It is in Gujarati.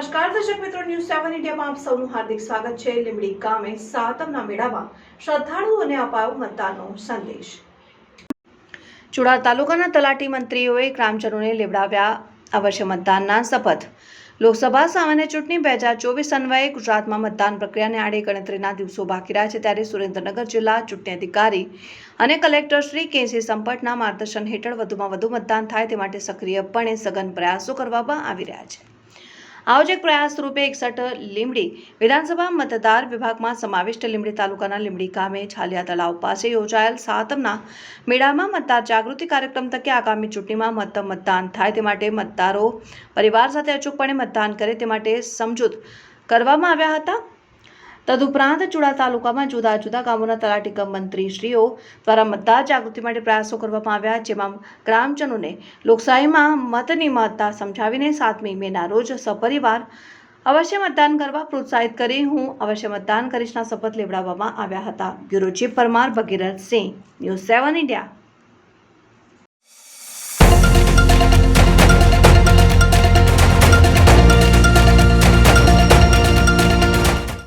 સેવન ઇન્ડિયામાં આપ સૌનું હાર્દિક સ્વાગત છે. લીમડી ગામે સાતમના મેળામાં શ્રદ્ધાળુઓને અપાયો મતદાનનો સંદેશ. ચુડાલ તાલુકાના તલાટી મંત્રીઓએ ગ્રામજનોને લેવડાવ્યા અવશ્ય મતદાનના શપથ. લોકસભા સામાન્ય ચૂંટણી બે હજાર ચોવીસ અન્વયે ગુજરાતમાં મતદાન પ્રક્રિયાને આડે ગણતરીના દિવસો બાકી રહ્યા છે ત્યારે સુરેન્દ્રનગર જિલ્લા ચૂંટણી અધિકારી અને કલેક્ટર શ્રી કેસી સંપટના માર્ગદર્શન હેઠળ વધુમાં વધુ મતદાન થાય તે માટે સક્રિયપણે સઘન પ્રયાસો કરવામાં આવી રહ્યા છે. આવો જ એક પ્રયાસ રૂપે એકસઠ લીમડી વિધાનસભા મતદાર વિભાગમાં સમાવિષ્ટ લીમડી તાલુકાના લીમડી ગામે છાલિયા તળાવ પાસે યોજાયેલ સાતમના મેળામાં મતદાર જાગૃતિ કાર્યક્રમ તકે આગામી ચૂંટણીમાં મહત્તમ મતદાન થાય તે માટે મતદારો પરિવાર સાથે અચૂકપણે મતદાન કરે તે માટે સમજૂત કરવામાં આવ્યા હતા. તદુપરાંત ચુડા તાલુકામાં જુદા જુદા ગામોના તલાટી કમ મંત્રીશ્રીઓ દ્વારા મતદાર જાગૃતિ માટે પ્રયાસો કરવામાં આવ્યા, જેમાં ગ્રામજનોને લોકશાહીમાં મતની મહત્તા સમજાવીને સાતમી મેના રોજ સપરિવાર અવશ્ય મતદાન કરવા પ્રોત્સાહિત કરી. હું અવશ્ય મતદાન કરીશના શપથ લેવડાવવામાં આવ્યા હતા. Bureau chief Parmar Bhagirath Singh, news seven India.